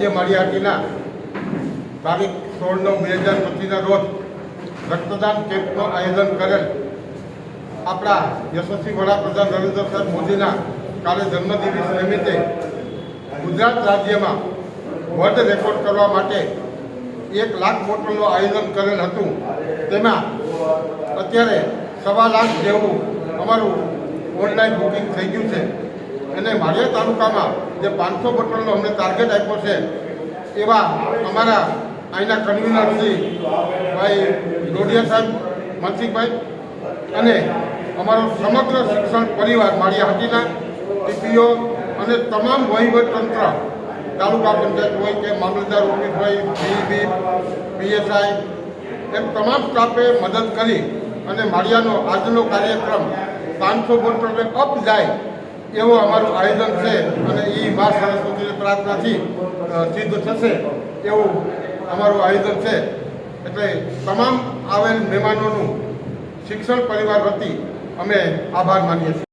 આજે માળિયાહાટીના તારીખ સોળ નવ બે હજાર પચીસના રોજ રક્તદાન કેમ્પનું આયોજન કરેલ આપણા યશસ્વી વડાપ્રધાન નરેન્દ્ર સાહેબ મોદીના કાલે જન્મદિવસ નિમિત્તે ગુજરાત રાજ્યમાં વર્લ્ડ રેકોર્ડ કરવા માટે એક લાખ બોટલનું આયોજન કરેલ હતું. તેમાં અત્યારે સવા લાખ જેવું અમારું ઓનલાઈન બુકિંગ થઈ ગયું છે. અને માળિયા તાલુકામાં જે પાંચસો બોટલનો અમને ટાર્ગેટ આપ્યો છે, એવા અમારા અહીંના કન્વીનર શ્રી ભાઈ ડોડિયા સાહેબ મનસિંહભાઈ અને અમારો સમગ્ર શિક્ષણ પરિવાર માળિયા માળિયાહાટીના ટીપીઓ અને તમામ વહીવટતંત્ર, તાલુકા પંચાયત હોય કે મામલતદાર ઓફિસ હોય બીબી પીએસઆઈ, એમ તમામ સ્ટાફે મદદ કરી અને માળિયાનો આજનો કાર્યક્રમ પાંચસો બોટલ અપ જાય એવું અમારું આયોજન છે અને એ મા સરસ્વતીની પ્રાર્થનાથી સિદ્ધ થશે એવું અમારું આયોજન છે. એટલે તમામ આવેલ મહેમાનોનું શિક્ષણ પરિવાર વતી અમે આભાર માનીએ છીએ.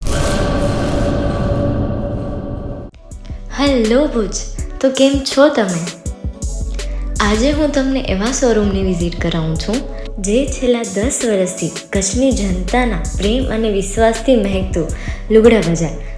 હેલો ભુજ, તો કેમ છો તમે? આજે હું તમને એવા શોરૂમની વિઝિટ કરાવું છું, જે છેલ્લા દસ વર્ષથી કચ્છની જનતાના પ્રેમ અને વિશ્વાસથી મહેકતું લુગડા બજાર